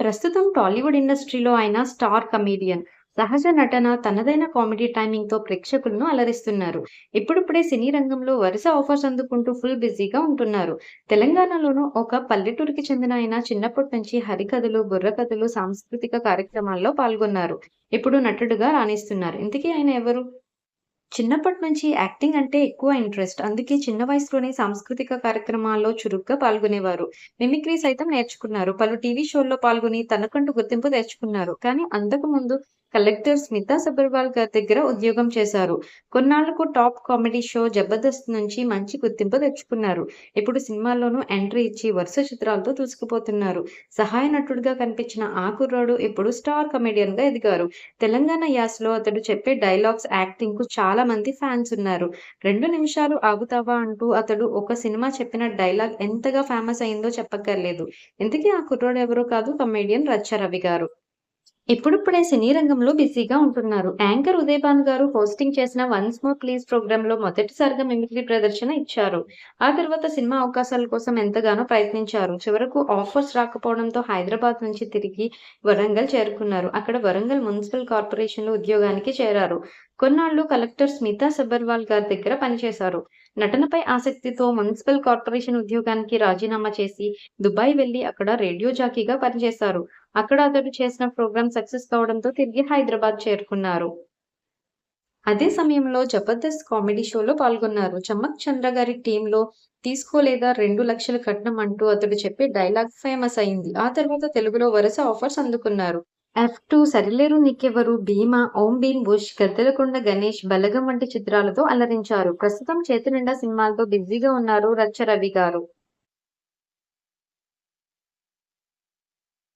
ప్రస్తుతం టాలీవుడ్ ఇండస్ట్రీలో ఆయన స్టార్ కమేడియన్. సహజ నటన, తనదైన కామెడీ టైమింగ్‌తో ప్రేక్షకులను అలరిస్తున్నారు. ఇప్పుడిప్పుడే సినీ రంగంలో వరుస ఆఫర్స్ అందుకుంటూ ఫుల్ బిజీగా ఉంటున్నారు. తెలంగాణలోనూ ఒక పల్లెటూరికి చెందిన ఆయన చిన్నప్పటి నుంచి హరికథలు, బుర్రకథలు, సాంస్కృతిక కార్యక్రమాల్లో పాల్గొన్నారు. ఇప్పుడు నటుడుగా రాణిస్తున్నారు. ఇంతకీ ఆయన ఎవరు? చిన్నప్పటి నుంచి యాక్టింగ్ అంటే ఎక్కువ ఇంట్రెస్ట్. అందుకే చిన్న వయసులోనే సాంస్కృతిక కార్యక్రమాల్లో చురుగ్గా పాల్గొనేవారు. మిమిక్రీ సైతం నేర్చుకున్నారు. పలు టీవీ షోల్లో పాల్గొని తనకంటూ గుర్తింపు తెచ్చుకున్నారు. కానీ అంతకుముందు కలెక్టర్ స్మితా సబర్వాల్ గారి దగ్గర ఉద్యోగం చేశారు. కొన్నాళ్ళకు టాప్ కామెడీ షో 'జబర్దస్త్' నుంచి మంచి గుర్తింపు తెచ్చుకున్నారు. ఇప్పుడు సినిమాల్లోనూ ఎంట్రీ ఇచ్చి వరుస చిత్రాలతో దూసుకుపోతున్నారు. సహాయ నటుడిగా కనిపించిన ఆ కుర్రాడు ఇప్పుడు స్టార్ కమెడియన్గా ఎదిగారు. తెలంగాణ యాసలో అతడు చెప్పే డైలాగ్స్, యాక్టింగ్కు చాలా చాలా మంది ఫ్యాన్స్ ఉన్నారు. 'రెండు నిమిషాలు ఆగుతావా' అంటూ అతడు ఒక సినిమా చెప్పిన డైలాగ్ ఎంతగా ఫేమస్ అయిందో చెప్పక్కర్లేదు. ఇంతకీ ఆ కుర్రాడు ఎవరో కాదు కమెడియన్ రచ్చ రవి గారు. ఇప్పుడిప్పుడే సినీ రంగంలో బిజీగా ఉంటున్నారు. యాంకర్ ఉదయభాను గారు హోస్టింగ్ చేసిన 'వన్స్ మోర్ ప్లీజ్' ప్రోగ్రామ్‌లో మొదటిసారిగా మిమిక్రీ ప్రదర్శన ఇచ్చారు. ఆ తర్వాత సినిమా అవకాశాల కోసం ఎంతగానో ప్రయత్నించారు. చివరకు ఆఫర్స్ రాకపోవడంతో హైదరాబాద్ నుంచి తిరిగి వరంగల్ చేరుకున్నారు. అక్కడ వరంగల్ మున్సిపల్ కార్పొరేషన్లో ఉద్యోగానికి చేరారు. కొన్నాళ్ళు కలెక్టర్ స్మితా సబర్వాల్ గారి దగ్గర పనిచేశారు. నటనపై ఆసక్తితో మున్సిపల్ కార్పొరేషన్ ఉద్యోగానికి రాజీనామా చేసి దుబాయ్ వెళ్ళి అక్కడ రేడియో జాకీగా పనిచేశారు. అక్కడ అతడు చేసిన ప్రోగ్రామ్ సక్సెస్ కావడంతో తిరిగి హైదరాబాద్ చేరుకున్నారు. అదే సమయంలో 'జబర్దస్త్' కామెడీ షోలో పాల్గొన్నారు. చమ్మక్ చంద్ర గారి టీంలో 'తీసుకోలేదా రెండు లక్షల కట్నం' అంటూ అతడు చెప్పే డైలాగ్ ఫేమస్ అయింది. ఆ తర్వాత తెలుగులో వరుస ఆఫర్స్ అందుకున్నారు. ఎఫ్ టూ 'సరిలేరు నిక్కెవరు 'భీమ', 'ఓం భీమ్ బుష్', గద్దెలకొండ గణేష్', 'బలగం' వంటి చిత్రాలతో అలరించారు. ప్రస్తుతం చేతినిండా సినిమాలతో బిజీగా ఉన్నారు రచ్చ రవి గారు.